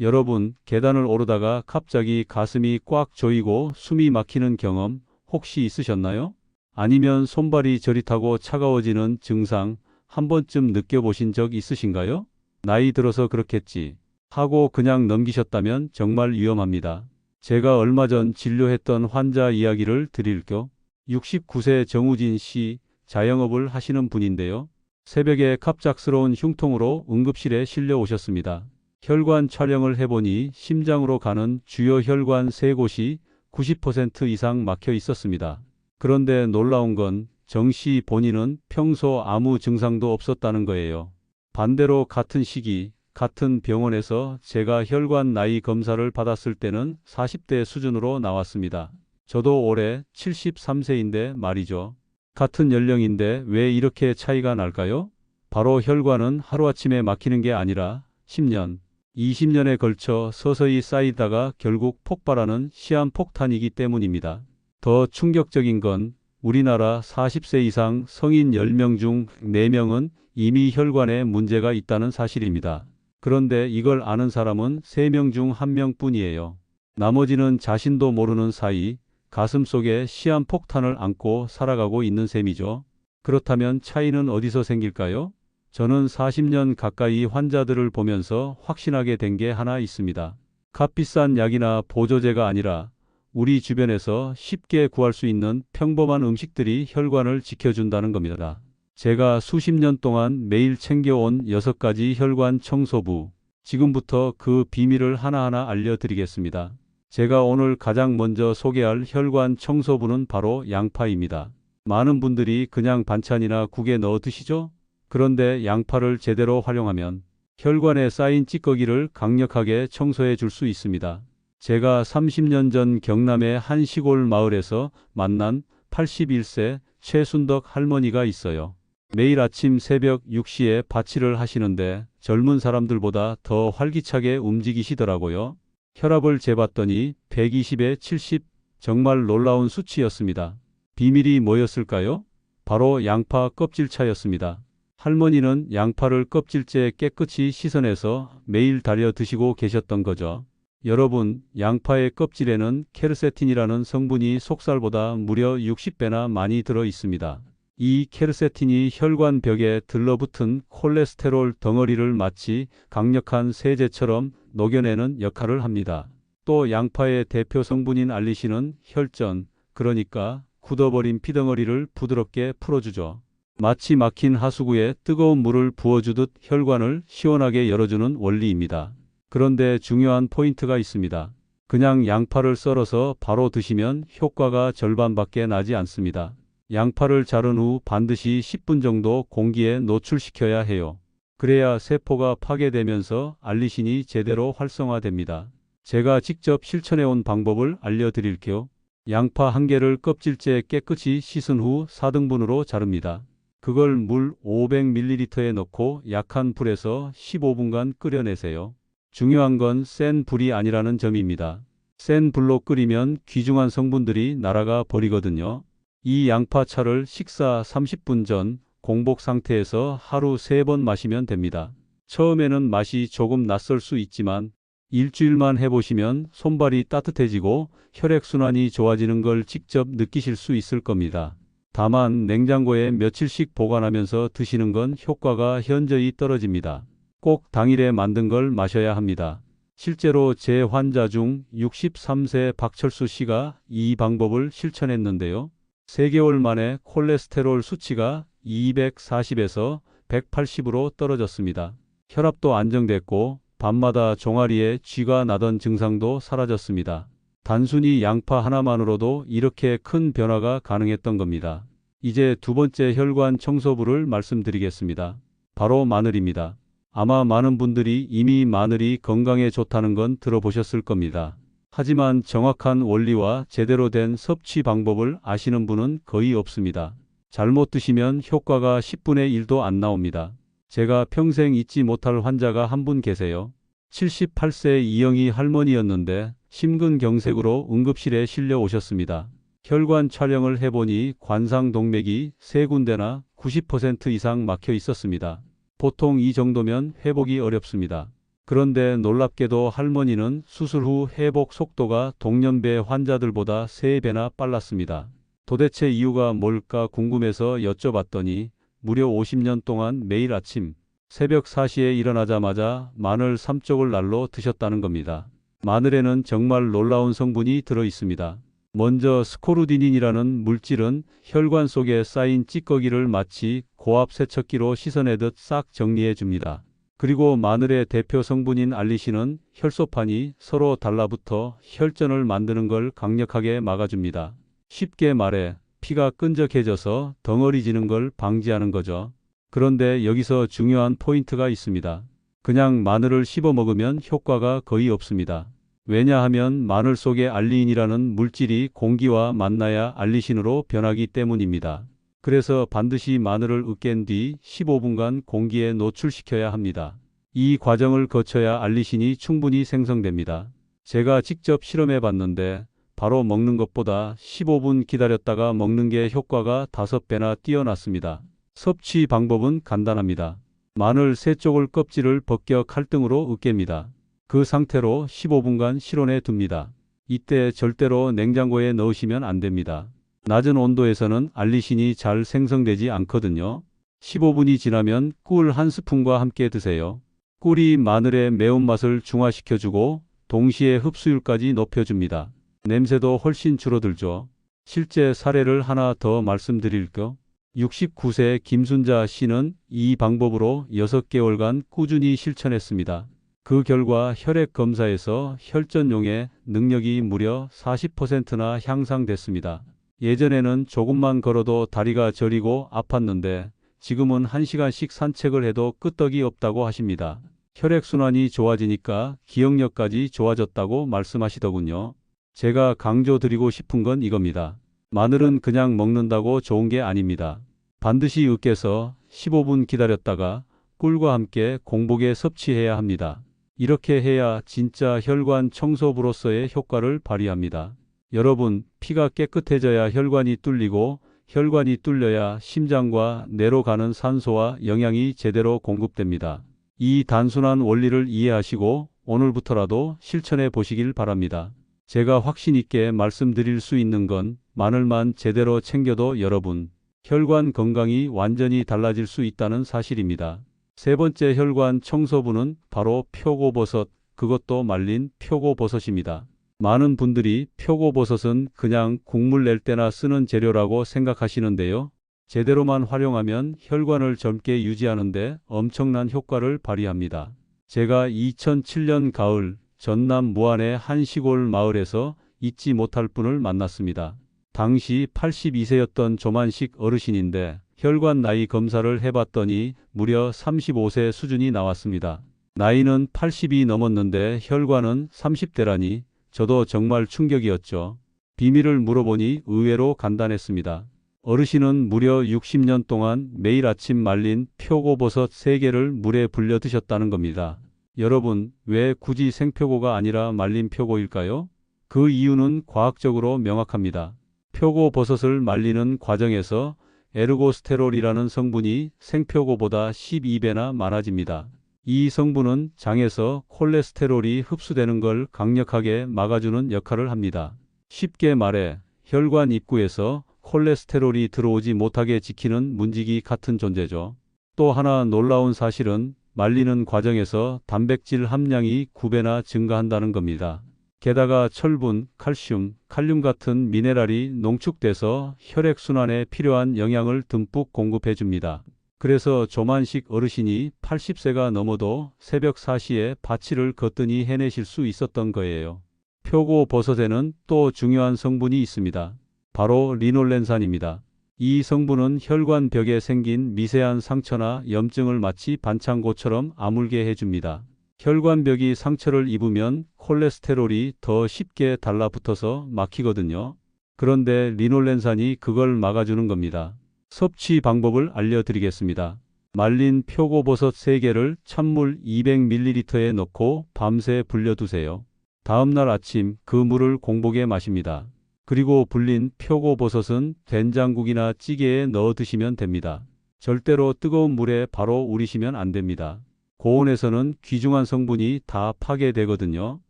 여러분, 계단을 오르다가 갑자기 가슴이 꽉 조이고 숨이 막히는 경험 혹시 있으셨나요? 아니면 손발이 저릿하고 차가워지는 증상 한 번쯤 느껴보신 적 있으신가요? 나이 들어서 그렇겠지. 하고 그냥 넘기셨다면 정말 위험합니다. 제가 얼마 전 진료했던 환자 이야기를 드릴게요. 69세 정우진 씨, 자영업을 하시는 분인데요. 새벽에 갑작스러운 흉통으로 응급실에 실려 오셨습니다. 혈관 촬영을 해보니 심장으로 가는 주요 혈관 세 곳이 90% 이상 막혀 있었습니다. 그런데 놀라운 건 정 씨 본인은 평소 아무 증상도 없었다는 거예요. 반대로 같은 시기, 같은 병원에서 제가 혈관 나이 검사를 받았을 때는 40대 수준으로 나왔습니다. 저도 올해 73세인데 말이죠. 같은 연령인데 왜 이렇게 차이가 날까요? 바로 혈관은 하루아침에 막히는 게 아니라 10년, 20년에 걸쳐 서서히 쌓이다가 결국 폭발하는 시한폭탄이기 때문입니다. 더 충격적인 건 우리나라 40세 이상 성인 10명 중 4명은 이미 혈관에 문제가 있다는 사실입니다. 그런데 이걸 아는 사람은 3명 중 1명 뿐이에요. 나머지는 자신도 모르는 사이 가슴 속에 시한폭탄을 안고 살아가고 있는 셈이죠. 그렇다면 차이는 어디서 생길까요? 저는 40년 가까이 환자들을 보면서 확신하게 된 게 하나 있습니다. 값비싼 약이나 보조제가 아니라 우리 주변에서 쉽게 구할 수 있는 평범한 음식들이 혈관을 지켜준다는 겁니다. 제가 수십 년 동안 매일 챙겨온 6가지 혈관 청소부. 지금부터 그 비밀을 하나하나 알려드리겠습니다. 제가 오늘 가장 먼저 소개할 혈관 청소부는 바로 양파입니다. 많은 분들이 그냥 반찬이나 국에 넣어 드시죠? 그런데 양파를 제대로 활용하면 혈관에 쌓인 찌꺼기를 강력하게 청소해 줄 수 있습니다. 제가 30년 전 경남의 한 시골 마을에서 만난 81세 최순덕 할머니가 있어요. 매일 아침 새벽 6시에 바치를 하시는데 젊은 사람들보다 더 활기차게 움직이시더라고요. 혈압을 재봤더니 120에 70 정말 놀라운 수치였습니다. 비밀이 뭐였을까요? 바로 양파 껍질 차였습니다. 할머니는 양파를 껍질째 깨끗이 씻어내서 매일 달여 드시고 계셨던 거죠. 여러분, 양파의 껍질에는 케르세틴이라는 성분이 속살보다 무려 60배나 많이 들어 있습니다. 이 케르세틴이 혈관 벽에 들러붙은 콜레스테롤 덩어리를 마치 강력한 세제처럼 녹여내는 역할을 합니다. 또 양파의 대표 성분인 알리신은 혈전, 그러니까 굳어버린 피덩어리를 부드럽게 풀어주죠. 마치 막힌 하수구에 뜨거운 물을 부어주듯 혈관을 시원하게 열어주는 원리입니다. 그런데 중요한 포인트가 있습니다. 그냥 양파를 썰어서 바로 드시면 효과가 절반밖에 나지 않습니다. 양파를 자른 후 반드시 10분 정도 공기에 노출시켜야 해요. 그래야 세포가 파괴되면서 알리신이 제대로 활성화됩니다. 제가 직접 실천해 온 방법을 알려드릴게요. 양파 한 개를 껍질째 깨끗이 씻은 후 4등분으로 자릅니다. 그걸 물 500ml에 넣고 약한 불에서 15분간 끓여내세요. 중요한 건 센 불이 아니라는 점입니다. 센 불로 끓이면 귀중한 성분들이 날아가 버리거든요. 이 양파차를 식사 30분 전 공복 상태에서 하루 3번 마시면 됩니다. 처음에는 맛이 조금 낯설 수 있지만 일주일만 해보시면 손발이 따뜻해지고 혈액순환이 좋아지는 걸 직접 느끼실 수 있을 겁니다. 다만 냉장고에 며칠씩 보관하면서 드시는 건 효과가 현저히 떨어집니다. 꼭 당일에 만든 걸 마셔야 합니다. 실제로 제 환자 중 63세 박철수 씨가 이 방법을 실천했는데요. 3개월 만에 콜레스테롤 수치가 240에서 180으로 떨어졌습니다. 혈압도 안정됐고 밤마다 종아리에 쥐가 나던 증상도 사라졌습니다. 단순히 양파 하나만으로도 이렇게 큰 변화가 가능했던 겁니다. 이제 두 번째 혈관 청소부를 말씀드리겠습니다. 바로 마늘입니다. 아마 많은 분들이 이미 마늘이 건강에 좋다는 건 들어보셨을 겁니다. 하지만 정확한 원리와 제대로 된 섭취 방법을 아시는 분은 거의 없습니다. 잘못 드시면 효과가 10분의 1도 안 나옵니다. 제가 평생 잊지 못할 환자가 한 분 계세요. 78세 이영희 할머니였는데 심근경색으로 응급실에 실려 오셨습니다. 혈관 촬영을 해보니 관상동맥이 세 군데나 90% 이상 막혀 있었습니다. 보통 이 정도면 회복이 어렵습니다. 그런데 놀랍게도 할머니는 수술 후 회복 속도가 동년배 환자들보다 3배나 빨랐습니다. 도대체 이유가 뭘까 궁금해서 여쭤봤더니 무려 50년 동안 매일 아침 새벽 4시에 일어나자마자 마늘 3쪽을 날로 드셨다는 겁니다. 마늘에는 정말 놀라운 성분이 들어 있습니다. 먼저 스코르디닌이라는 물질은 혈관 속에 쌓인 찌꺼기를 마치 고압 세척기로 씻어내듯 싹 정리해 줍니다. 그리고 마늘의 대표 성분인 알리신은 혈소판이 서로 달라붙어 혈전을 만드는 걸 강력하게 막아줍니다. 쉽게 말해 피가 끈적해져서 덩어리지는 걸 방지하는 거죠. 그런데 여기서 중요한 포인트가 있습니다. 그냥 마늘을 씹어 먹으면 효과가 거의 없습니다. 왜냐하면 마늘 속에 알리인이라는 물질이 공기와 만나야 알리신으로 변하기 때문입니다. 그래서 반드시 마늘을 으깬 뒤 15분간 공기에 노출시켜야 합니다. 이 과정을 거쳐야 알리신이 충분히 생성됩니다. 제가 직접 실험해 봤는데 바로 먹는 것보다 15분 기다렸다가 먹는 게 효과가 5배나 뛰어났습니다. 섭취 방법은 간단합니다. 마늘 세 쪽을 껍질을 벗겨 칼등으로 으깹니다. 그 상태로 15분간 실온에 둡니다. 이때 절대로 냉장고에 넣으시면 안 됩니다. 낮은 온도에서는 알리신이 잘 생성되지 않거든요. 15분이 지나면 꿀 한 스푼과 함께 드세요. 꿀이 마늘의 매운맛을 중화시켜주고 동시에 흡수율까지 높여줍니다. 냄새도 훨씬 줄어들죠. 실제 사례를 하나 더 말씀드릴까? 69세 김순자 씨는 이 방법으로 6개월간 꾸준히 실천했습니다. 그 결과 혈액 검사에서 혈전용의 능력이 무려 40%나 향상됐습니다. 예전에는 조금만 걸어도 다리가 저리고 아팠는데 지금은 1시간씩 산책을 해도 끄떡이 없다고 하십니다. 혈액순환이 좋아지니까 기억력까지 좋아졌다고 말씀하시더군요. 제가 강조드리고 싶은 건 이겁니다. 마늘은 그냥 먹는다고 좋은 게 아닙니다. 반드시 으깨서 15분 기다렸다가 꿀과 함께 공복에 섭취해야 합니다. 이렇게 해야 진짜 혈관 청소부로서의 효과를 발휘합니다. 여러분, 피가 깨끗해져야 혈관이 뚫리고 혈관이 뚫려야 심장과 뇌로 가는 산소와 영양이 제대로 공급됩니다. 이 단순한 원리를 이해하시고 오늘부터라도 실천해 보시길 바랍니다. 제가 확신 있게 말씀드릴 수 있는 건 마늘만 제대로 챙겨도 여러분, 혈관 건강이 완전히 달라질 수 있다는 사실입니다. 세 번째 혈관 청소부는 바로 표고버섯, 그것도 말린 표고버섯입니다. 많은 분들이 표고버섯은 그냥 국물 낼 때나 쓰는 재료라고 생각하시는데요. 제대로만 활용하면 혈관을 젊게 유지하는데 엄청난 효과를 발휘합니다. 제가 2007년 가을 전남 무안의 한 시골 마을에서 잊지 못할 분을 만났습니다. 당시 82세였던 조만식 어르신인데 혈관 나이 검사를 해봤더니 무려 35세 수준이 나왔습니다. 나이는 80이 넘었는데 혈관은 30대라니 저도 정말 충격이었죠. 비밀을 물어보니 의외로 간단했습니다. 어르신은 무려 60년 동안 매일 아침 말린 표고버섯 3개를 물에 불려 드셨다는 겁니다. 여러분, 왜 굳이 생표고가 아니라 말린 표고일까요? 그 이유는 과학적으로 명확합니다. 표고버섯을 말리는 과정에서 에르고스테롤이라는 성분이 생표고보다 12배나 많아집니다. 이 성분은 장에서 콜레스테롤이 흡수되는 걸 강력하게 막아주는 역할을 합니다. 쉽게 말해 혈관 입구에서 콜레스테롤이 들어오지 못하게 지키는 문지기 같은 존재죠. 또 하나 놀라운 사실은 말리는 과정에서 단백질 함량이 9배나 증가한다는 겁니다. 게다가 철분, 칼슘, 칼륨 같은 미네랄이 농축돼서 혈액순환에 필요한 영양을 듬뿍 공급해 줍니다. 그래서 조만식 어르신이 80세가 넘어도 새벽 4시에 바치를 걷더니 해내실 수 있었던 거예요. 표고 버섯에는 또 중요한 성분이 있습니다. 바로 리놀렌산입니다. 이 성분은 혈관 벽에 생긴 미세한 상처나 염증을 마치 반창고처럼 아물게 해줍니다. 혈관벽이 상처를 입으면 콜레스테롤이 더 쉽게 달라붙어서 막히거든요. 그런데 리놀렌산이 그걸 막아주는 겁니다. 섭취 방법을 알려드리겠습니다. 말린 표고버섯 3개를 찬물 200ml에 넣고 밤새 불려두세요. 다음날 아침 그 물을 공복에 마십니다. 그리고 불린 표고버섯은 된장국이나 찌개에 넣어 드시면 됩니다. 절대로 뜨거운 물에 바로 우리시면 안 됩니다. 고온에서는 귀중한 성분이 다 파괴되거든요.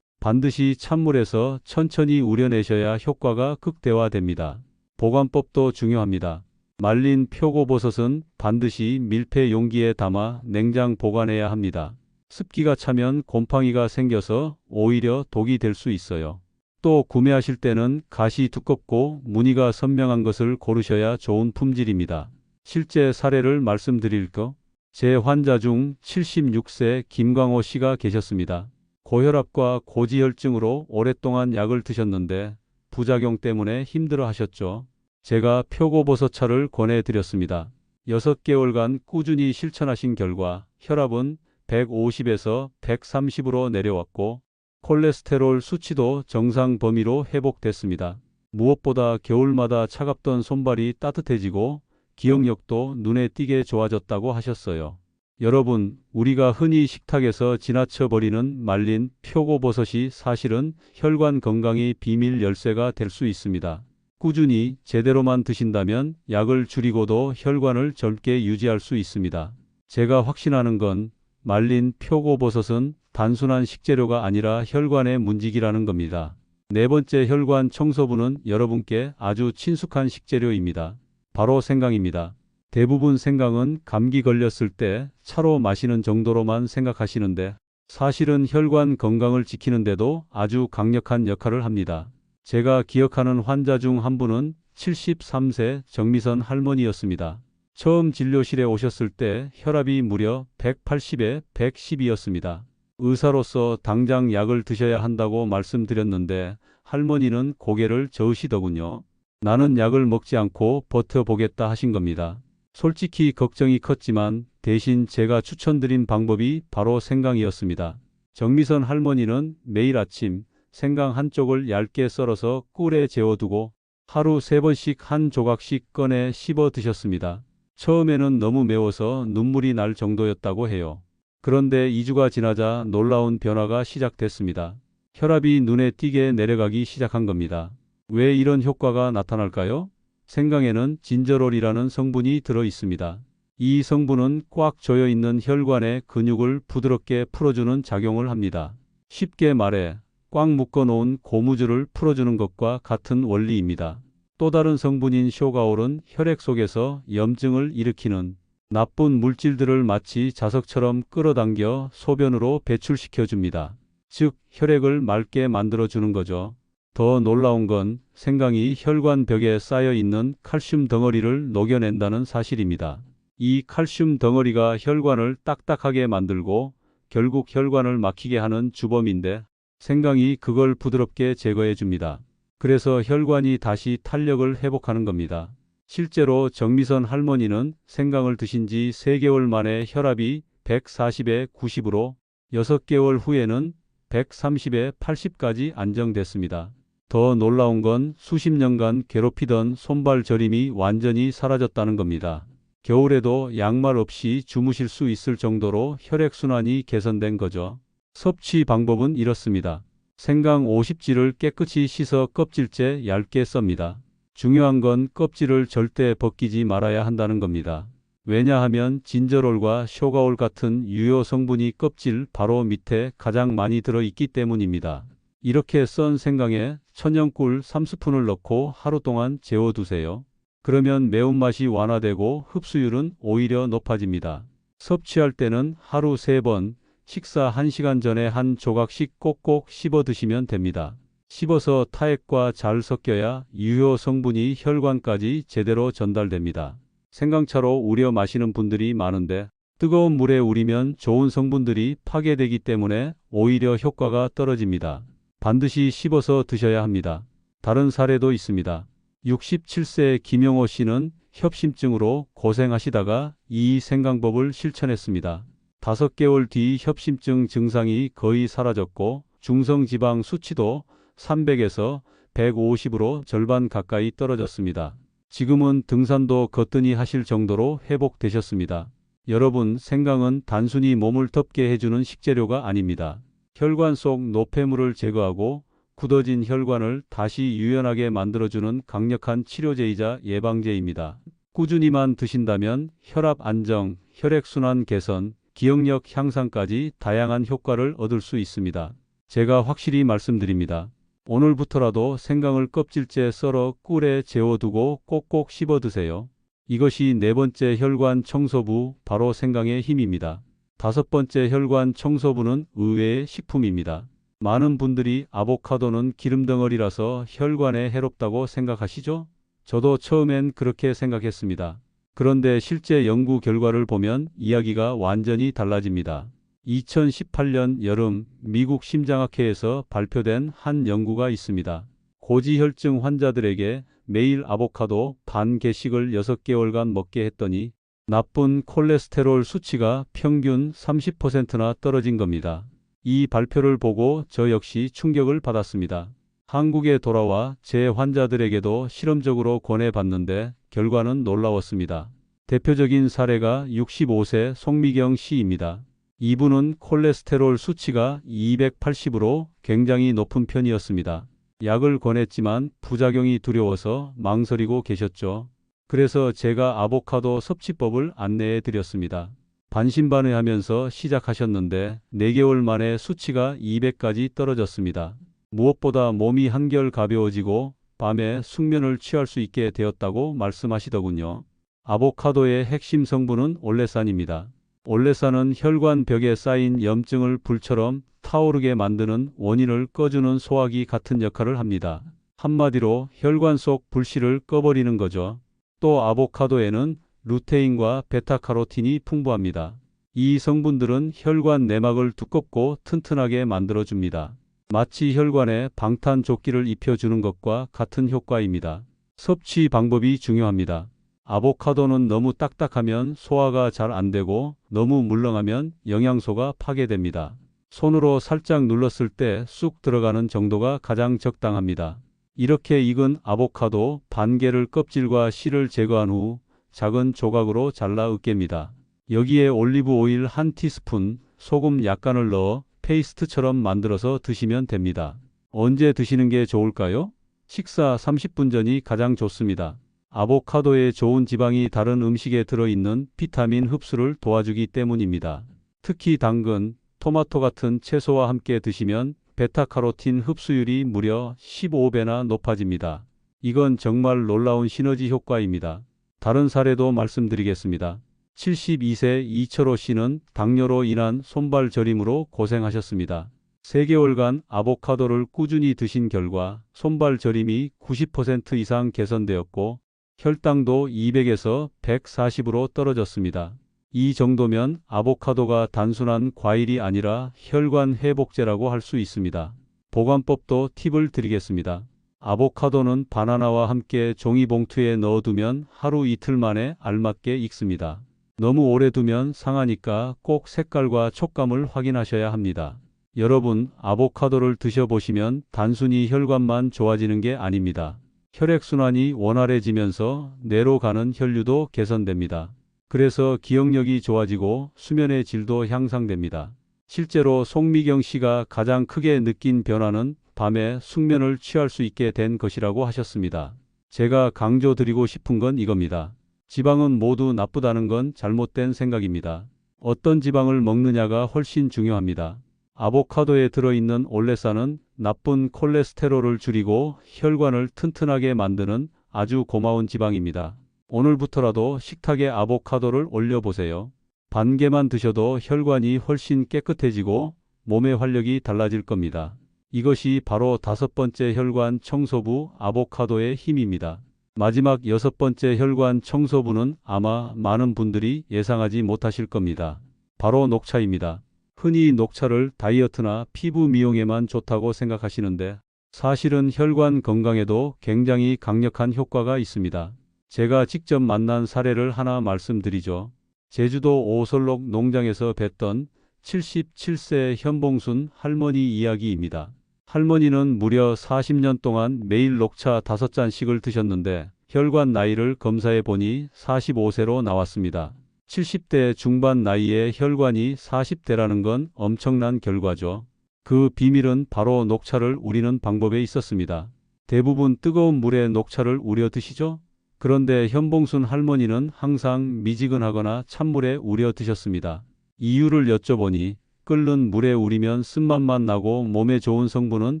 반드시 찬물에서 천천히 우려내셔야 효과가 극대화됩니다. 보관법도 중요합니다. 말린 표고버섯은 반드시 밀폐 용기에 담아 냉장 보관해야 합니다. 습기가 차면 곰팡이가 생겨서 오히려 독이 될 수 있어요. 또 구매하실 때는 가시 두껍고 무늬가 선명한 것을 고르셔야 좋은 품질입니다. 실제 사례를 말씀드릴까? 제 환자 중 76세 김광호 씨가 계셨습니다. 고혈압과 고지혈증으로 오랫동안 약을 드셨는데 부작용 때문에 힘들어 하셨죠. 제가 표고버섯차를 권해드렸습니다. 6개월간 꾸준히 실천하신 결과 혈압은 150에서 130으로 내려왔고 콜레스테롤 수치도 정상 범위로 회복됐습니다. 무엇보다 겨울마다 차갑던 손발이 따뜻해지고 기억력도 눈에 띄게 좋아졌다고 하셨어요. 여러분, 우리가 흔히 식탁에서 지나쳐 버리는 말린 표고버섯이 사실은 혈관 건강의 비밀 열쇠가 될 수 있습니다. 꾸준히 제대로만 드신다면 약을 줄이고도 혈관을 젊게 유지할 수 있습니다. 제가 확신하는 건 말린 표고버섯은 단순한 식재료가 아니라 혈관의 문지기라는 겁니다. 네 번째 혈관 청소부는 여러분께 아주 친숙한 식재료입니다. 바로 생강입니다. 대부분 생강은 감기 걸렸을 때 차로 마시는 정도로만 생각하시는데 사실은 혈관 건강을 지키는데도 아주 강력한 역할을 합니다. 제가 기억하는 환자 중 한 분은 73세 정미선 할머니였습니다. 처음 진료실에 오셨을 때 혈압이 무려 180에 110이었습니다. 의사로서 당장 약을 드셔야 한다고 말씀드렸는데 할머니는 고개를 저으시더군요. 나는 약을 먹지 않고 버텨보겠다 하신 겁니다. 솔직히 걱정이 컸지만 대신 제가 추천드린 방법이 바로 생강이었습니다. 정미선 할머니는 매일 아침 생강 한쪽을 얇게 썰어서 꿀에 재워두고 하루 세 번씩 한 조각씩 꺼내 씹어 드셨습니다. 처음에는 너무 매워서 눈물이 날 정도였다고 해요. 그런데 2주가 지나자 놀라운 변화가 시작됐습니다. 혈압이 눈에 띄게 내려가기 시작한 겁니다. 왜 이런 효과가 나타날까요? 생강에는 진저롤이라는 성분이 들어 있습니다. 이 성분은 꽉 조여 있는 혈관의 근육을 부드럽게 풀어주는 작용을 합니다. 쉽게 말해 꽉 묶어 놓은 고무줄을 풀어주는 것과 같은 원리입니다. 또 다른 성분인 쇼가올은 혈액 속에서 염증을 일으키는 나쁜 물질들을 마치 자석처럼 끌어당겨 소변으로 배출시켜 줍니다. 즉, 혈액을 맑게 만들어 주는 거죠. 더 놀라운 건 생강이 혈관 벽에 쌓여 있는 칼슘 덩어리를 녹여낸다는 사실입니다. 이 칼슘 덩어리가 혈관을 딱딱하게 만들고 결국 혈관을 막히게 하는 주범인데 생강이 그걸 부드럽게 제거해 줍니다. 그래서 혈관이 다시 탄력을 회복하는 겁니다. 실제로 정미선 할머니는 생강을 드신 지 3개월 만에 혈압이 140에 90으로 6개월 후에는 130에 80까지 안정됐습니다. 더 놀라운 건 수십 년간 괴롭히던 손발 저림이 완전히 사라졌다는 겁니다. 겨울에도 양말 없이 주무실 수 있을 정도로 혈액순환이 개선된 거죠. 섭취 방법은 이렇습니다. 생강 50지를 깨끗이 씻어 껍질째 얇게 썹니다. 중요한 건 껍질을 절대 벗기지 말아야 한다는 겁니다. 왜냐하면 진저롤과 쇼가올 같은 유효 성분이 껍질 바로 밑에 가장 많이 들어 있기 때문입니다. 이렇게 썬 생강에 천연꿀 3스푼을 넣고 하루 동안 재워두세요. 그러면 매운맛이 완화되고 흡수율은 오히려 높아집니다. 섭취할 때는 하루 3번, 식사 1시간 전에 한 조각씩 꼭꼭 씹어 드시면 됩니다. 씹어서 타액과 잘 섞여야 유효 성분이 혈관까지 제대로 전달됩니다. 생강차로 우려 마시는 분들이 많은데 뜨거운 물에 우리면 좋은 성분들이 파괴되기 때문에 오히려 효과가 떨어집니다. 반드시 씹어서 드셔야 합니다. 다른 사례도 있습니다. 67세 김영호 씨는 협심증으로 고생하시다가 이 생강법을 실천했습니다. 다섯 개월 뒤 협심증 증상이 거의 사라졌고 중성지방 수치도 300에서 150으로 절반 가까이 떨어졌습니다. 지금은 등산도 거뜬히 하실 정도로 회복되셨습니다. 여러분, 생강은 단순히 몸을 덮게 해주는 식재료가 아닙니다. 혈관 속 노폐물을 제거하고 굳어진 혈관을 다시 유연하게 만들어주는 강력한 치료제이자 예방제입니다. 꾸준히만 드신다면 혈압 안정, 혈액순환 개선, 기억력 향상까지 다양한 효과를 얻을 수 있습니다. 제가 확실히 말씀드립니다. 오늘부터라도 생강을 껍질째 썰어 꿀에 재워두고 꼭꼭 씹어 드세요. 이것이 네 번째 혈관 청소부 바로 생강의 힘입니다. 다섯 번째 혈관 청소부는 의외의 식품입니다. 많은 분들이 아보카도는 기름 덩어리라서 혈관에 해롭다고 생각하시죠? 저도 처음엔 그렇게 생각했습니다. 그런데 실제 연구 결과를 보면 이야기가 완전히 달라집니다. 2018년 여름 미국 심장학회에서 발표된 한 연구가 있습니다. 고지혈증 환자들에게 매일 아보카도 반 개씩을 6개월간 먹게 했더니 나쁜 콜레스테롤 수치가 평균 30%나 떨어진 겁니다. 이 발표를 보고 저 역시 충격을 받았습니다. 한국에 돌아와 제 환자들에게도 실험적으로 권해봤는데 결과는 놀라웠습니다. 대표적인 사례가 65세 송미경 씨입니다. 이분은 콜레스테롤 수치가 280으로 굉장히 높은 편이었습니다. 약을 권했지만 부작용이 두려워서 망설이고 계셨죠. 그래서 제가 아보카도 섭취법을 안내해 드렸습니다. 반신반의하면서 시작하셨는데 4개월 만에 수치가 200까지 떨어졌습니다. 무엇보다 몸이 한결 가벼워지고 밤에 숙면을 취할 수 있게 되었다고 말씀하시더군요. 아보카도의 핵심 성분은 올레산입니다. 올레산은 혈관 벽에 쌓인 염증을 불처럼 타오르게 만드는 원인을 꺼주는 소화기 같은 역할을 합니다. 한마디로 혈관 속 불씨를 꺼버리는 거죠. 또 아보카도에는 루테인과 베타카로틴이 풍부합니다. 이 성분들은 혈관 내막을 두껍고 튼튼하게 만들어줍니다. 마치 혈관에 방탄조끼를 입혀주는 것과 같은 효과입니다. 섭취 방법이 중요합니다. 아보카도는 너무 딱딱하면 소화가 잘 안 되고 너무 물렁하면 영양소가 파괴됩니다. 손으로 살짝 눌렀을 때 쑥 들어가는 정도가 가장 적당합니다. 이렇게 익은 아보카도 반 개를 껍질과 씨를 제거한 후 작은 조각으로 잘라 으깹니다. 여기에 올리브 오일 한 티스푼, 소금 약간을 넣어 페이스트처럼 만들어서 드시면 됩니다. 언제 드시는 게 좋을까요? 식사 30분 전이 가장 좋습니다. 아보카도에 좋은 지방이 다른 음식에 들어있는 비타민 흡수를 도와주기 때문입니다. 특히 당근, 토마토 같은 채소와 함께 드시면 베타카로틴 흡수율이 무려 15배나 높아집니다. 이건 정말 놀라운 시너지 효과입니다. 다른 사례도 말씀드리겠습니다. 72세 이철호 씨는 당뇨로 인한 손발 저림으로 고생하셨습니다. 3개월간 아보카도를 꾸준히 드신 결과 손발 저림이 90% 이상 개선되었고 혈당도 200에서 140으로 떨어졌습니다. 이 정도면 아보카도가 단순한 과일이 아니라 혈관 회복제라고 할 수 있습니다. 보관법도 팁을 드리겠습니다. 아보카도는 바나나와 함께 종이봉투에 넣어두면 하루 이틀 만에 알맞게 익습니다. 너무 오래 두면 상하니까 꼭 색깔과 촉감을 확인하셔야 합니다. 여러분, 아보카도를 드셔보시면 단순히 혈관만 좋아지는 게 아닙니다. 혈액순환이 원활해지면서 뇌로 가는 혈류도 개선됩니다. 그래서 기억력이 좋아지고 수면의 질도 향상됩니다. 실제로 송미경 씨가 가장 크게 느낀 변화는 밤에 숙면을 취할 수 있게 된 것이라고 하셨습니다. 제가 강조드리고 싶은 건 이겁니다. 지방은 모두 나쁘다는 건 잘못된 생각입니다. 어떤 지방을 먹느냐가 훨씬 중요합니다. 아보카도에 들어있는 올레산은 나쁜 콜레스테롤을 줄이고 혈관을 튼튼하게 만드는 아주 고마운 지방입니다. 오늘부터라도 식탁에 아보카도를 올려보세요. 반 개만 드셔도 혈관이 훨씬 깨끗해지고 몸의 활력이 달라질 겁니다. 이것이 바로 다섯 번째 혈관 청소부 아보카도의 힘입니다. 마지막 여섯 번째 혈관 청소부는 아마 많은 분들이 예상하지 못하실 겁니다. 바로 녹차입니다. 흔히 녹차를 다이어트나 피부 미용에만 좋다고 생각하시는데 사실은 혈관 건강에도 굉장히 강력한 효과가 있습니다. 제가 직접 만난 사례를 하나 말씀드리죠. 제주도 오설록 농장에서 뵀던 77세 현봉순 할머니 이야기입니다. 할머니는 무려 40년 동안 매일 녹차 5잔씩을 드셨는데 혈관 나이를 검사해 보니 45세로 나왔습니다. 70대 중반 나이에 혈관이 40대라는 건 엄청난 결과죠. 그 비밀은 바로 녹차를 우리는 방법에 있었습니다. 대부분 뜨거운 물에 녹차를 우려 드시죠? 그런데 현봉순 할머니는 항상 미지근하거나 찬물에 우려 드셨습니다. 이유를 여쭤보니 끓는 물에 우리면 쓴맛만 나고 몸에 좋은 성분은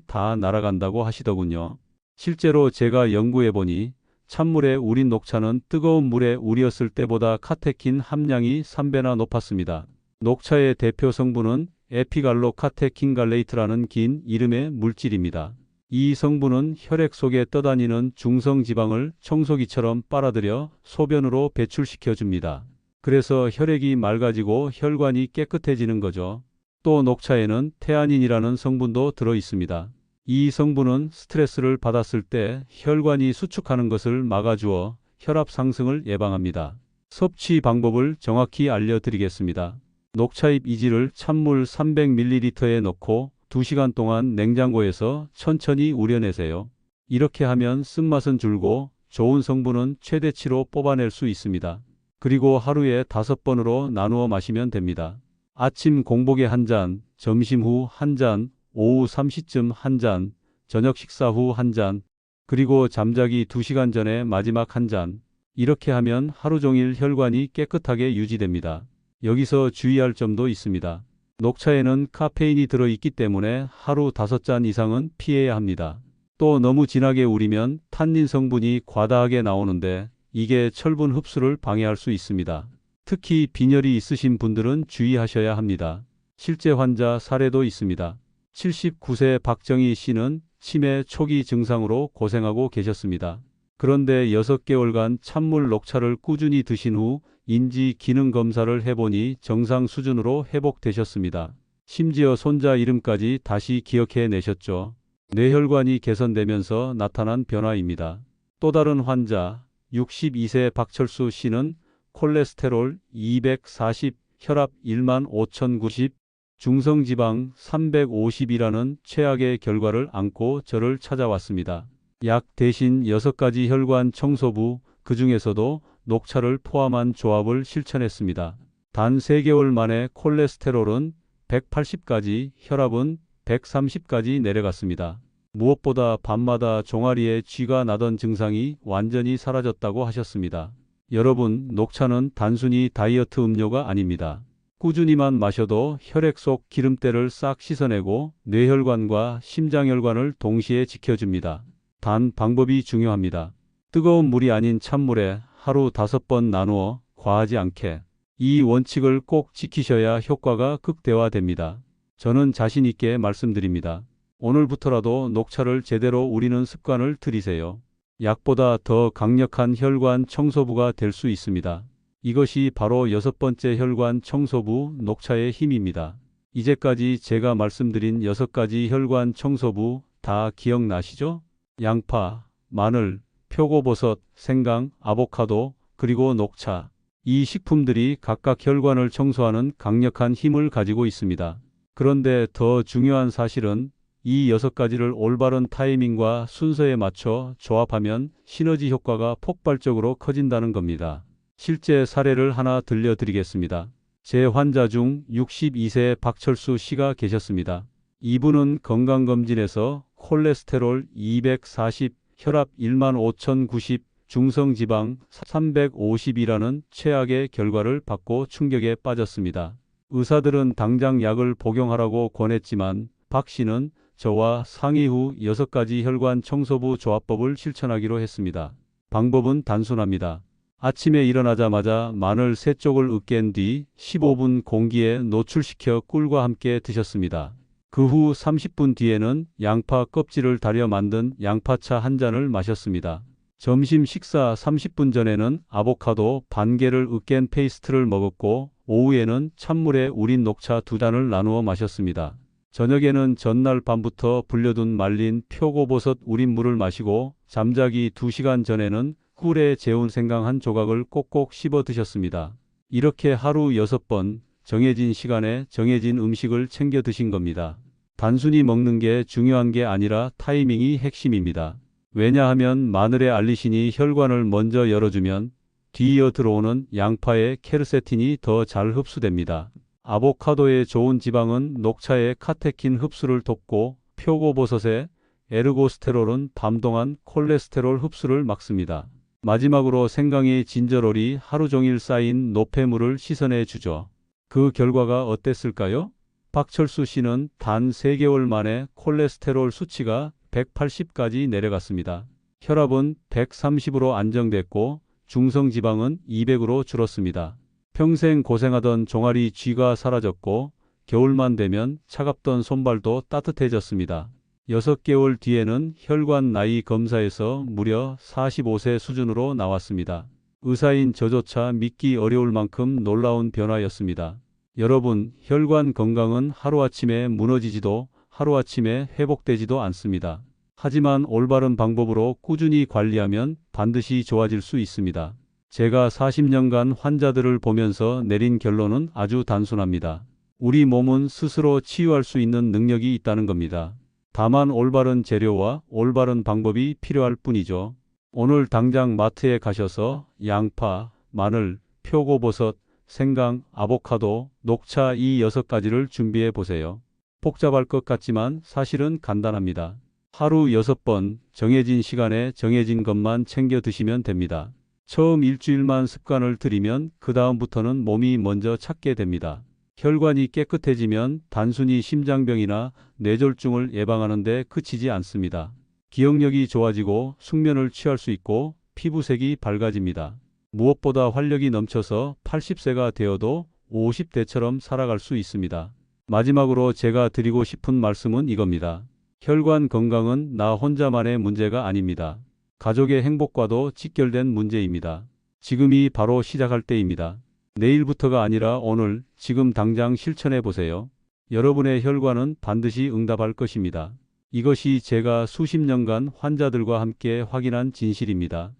다 날아간다고 하시더군요. 실제로 제가 연구해보니 찬물에 우린 녹차는 뜨거운 물에 우렸을 때보다 카테킨 함량이 3배나 높았습니다. 녹차의 대표 성분은 에피갈로 카테킨갈레이트라는 긴 이름의 물질입니다. 이 성분은 혈액 속에 떠다니는 중성 지방을 청소기처럼 빨아들여 소변으로 배출시켜 줍니다. 그래서 혈액이 맑아지고 혈관이 깨끗해지는 거죠. 또 녹차에는 테아닌이라는 성분도 들어 있습니다. 이 성분은 스트레스를 받았을 때 혈관이 수축하는 것을 막아주어 혈압 상승을 예방합니다. 섭취 방법을 정확히 알려드리겠습니다. 녹차잎 이지를 찬물 300ml에 넣고 2시간 동안 냉장고에서 천천히 우려내세요. 이렇게 하면 쓴맛은 줄고 좋은 성분은 최대치로 뽑아낼 수 있습니다. 그리고 하루에 다섯 번으로 나누어 마시면 됩니다. 아침 공복에 한 잔, 점심 후 한 잔, 오후 3시쯤 한 잔, 저녁 식사 후 한 잔, 그리고 잠자기 2시간 전에 마지막 한 잔. 이렇게 하면 하루 종일 혈관이 깨끗하게 유지됩니다. 여기서 주의할 점도 있습니다. 녹차에는 카페인이 들어있기 때문에 하루 다섯 잔 이상은 피해야 합니다. 또 너무 진하게 우리면 탄닌 성분이 과다하게 나오는데 이게 철분 흡수를 방해할 수 있습니다. 특히 빈혈이 있으신 분들은 주의하셔야 합니다. 실제 환자 사례도 있습니다. 79세 박정희 씨는 치매 초기 증상으로 고생하고 계셨습니다. 그런데 6개월간 찬물 녹차를 꾸준히 드신 후 인지 기능 검사를 해보니 정상 수준으로 회복되셨습니다. 심지어 손자 이름까지 다시 기억해 내셨죠. 뇌혈관이 개선되면서 나타난 변화입니다. 또 다른 환자 62세 박철수 씨는 콜레스테롤 240, 혈압 1만 5090, 중성지방 350이라는 최악의 결과를 안고 저를 찾아왔습니다. 약 대신 6가지 혈관 청소부, 그 중에서도 녹차를 포함한 조합을 실천했습니다. 단 3개월 만에 콜레스테롤은 180까지, 혈압은 130까지 내려갔습니다. 무엇보다 밤마다 종아리에 쥐가 나던 증상이 완전히 사라졌다고 하셨습니다. 여러분, 녹차는 단순히 다이어트 음료가 아닙니다. 꾸준히만 마셔도 혈액 속 기름때를 싹 씻어내고 뇌혈관과 심장혈관을 동시에 지켜줍니다. 단 방법이 중요합니다. 뜨거운 물이 아닌 찬물에 하루 다섯 번 나누어 과하지 않게 이 원칙을 꼭 지키셔야 효과가 극대화됩니다. 저는 자신 있게 말씀드립니다. 오늘부터라도 녹차를 제대로 우리는 습관을 들이세요. 약보다 더 강력한 혈관 청소부가 될 수 있습니다. 이것이 바로 여섯 번째 혈관 청소부 녹차의 힘입니다. 이제까지 제가 말씀드린 여섯 가지 혈관 청소부 다 기억나시죠? 양파, 마늘, 표고버섯, 생강, 아보카도, 그리고 녹차. 이 식품들이 각각 혈관을 청소하는 강력한 힘을 가지고 있습니다. 그런데 더 중요한 사실은 이 여섯 가지를 올바른 타이밍과 순서에 맞춰 조합하면 시너지 효과가 폭발적으로 커진다는 겁니다. 실제 사례를 하나 들려드리겠습니다. 제 환자 중 62세 박철수 씨가 계셨습니다. 이분은 건강검진에서 콜레스테롤 240, 혈압 1만 5090, 중성지방 350이라는 최악의 결과를 받고 충격에 빠졌습니다. 의사들은 당장 약을 복용하라고 권했지만 박 씨는 저와 상의 후 6가지 혈관 청소부 조합법을 실천하기로 했습니다. 방법은 단순합니다. 아침에 일어나자마자 마늘 3쪽을 으깬 뒤 15분 공기에 노출시켜 꿀과 함께 드셨습니다. 그 후 30분 뒤에는 양파 껍질을 달여 만든 양파차 한 잔을 마셨습니다. 점심 식사 30분 전에는 아보카도 반 개를 으깬 페이스트를 먹었고 오후에는 찬물에 우린 녹차 두 잔을 나누어 마셨습니다. 저녁에는 전날 밤부터 불려둔 말린 표고버섯 우린 물을 마시고 잠자기 2시간 전에는 꿀에 재운 생강 한 조각을 꼭꼭 씹어 드셨습니다. 이렇게 하루 6번 정해진 시간에 정해진 음식을 챙겨 드신 겁니다. 단순히 먹는 게 중요한 게 아니라 타이밍이 핵심입니다. 왜냐하면 마늘의 알리신이 혈관을 먼저 열어주면 뒤이어 들어오는 양파의 케르세틴이 더 잘 흡수됩니다. 아보카도의 좋은 지방은 녹차의 카테킨 흡수를 돕고 표고버섯의 에르고스테롤은 밤 동안 콜레스테롤 흡수를 막습니다. 마지막으로 생강의 진저롤이 하루 종일 쌓인 노폐물을 씻어내 주죠. 그 결과가 어땠을까요? 박철수 씨는 단 3개월 만에 콜레스테롤 수치가 180까지 내려갔습니다. 혈압은 130으로 안정됐고 중성지방은 200으로 줄었습니다. 평생 고생하던 종아리 쥐가 사라졌고 겨울만 되면 차갑던 손발도 따뜻해졌습니다. 6개월 뒤에는 혈관 나이 검사에서 무려 45세 수준으로 나왔습니다. 의사인 저조차 믿기 어려울 만큼 놀라운 변화였습니다. 여러분, 혈관 건강은 하루아침에 무너지지도 하루아침에 회복되지도 않습니다. 하지만 올바른 방법으로 꾸준히 관리하면 반드시 좋아질 수 있습니다. 제가 40년간 환자들을 보면서 내린 결론은 아주 단순합니다. 우리 몸은 스스로 치유할 수 있는 능력이 있다는 겁니다. 다만 올바른 재료와 올바른 방법이 필요할 뿐이죠. 오늘 당장 마트에 가셔서 양파, 마늘, 표고버섯, 생강, 아보카도, 녹차 이 여섯 가지를 준비해 보세요. 복잡할 것 같지만 사실은 간단합니다. 하루 여섯 번 정해진 시간에 정해진 것만 챙겨 드시면 됩니다. 처음 일주일만 습관을 들이면 그 다음부터는 몸이 먼저 찾게 됩니다. 혈관이 깨끗해지면 단순히 심장병이나 뇌졸중을 예방하는 데 그치지 않습니다. 기억력이 좋아지고 숙면을 취할 수 있고 피부색이 밝아집니다. 무엇보다 활력이 넘쳐서 80세가 되어도 50대처럼 살아갈 수 있습니다. 마지막으로 제가 드리고 싶은 말씀은 이겁니다. 혈관 건강은 나 혼자만의 문제가 아닙니다. 가족의 행복과도 직결된 문제입니다. 지금이 바로 시작할 때입니다. 내일부터가 아니라 오늘, 지금 당장 실천해 보세요. 여러분의 혈관은 반드시 응답할 것입니다. 이것이 제가 수십 년간 환자들과 함께 확인한 진실입니다.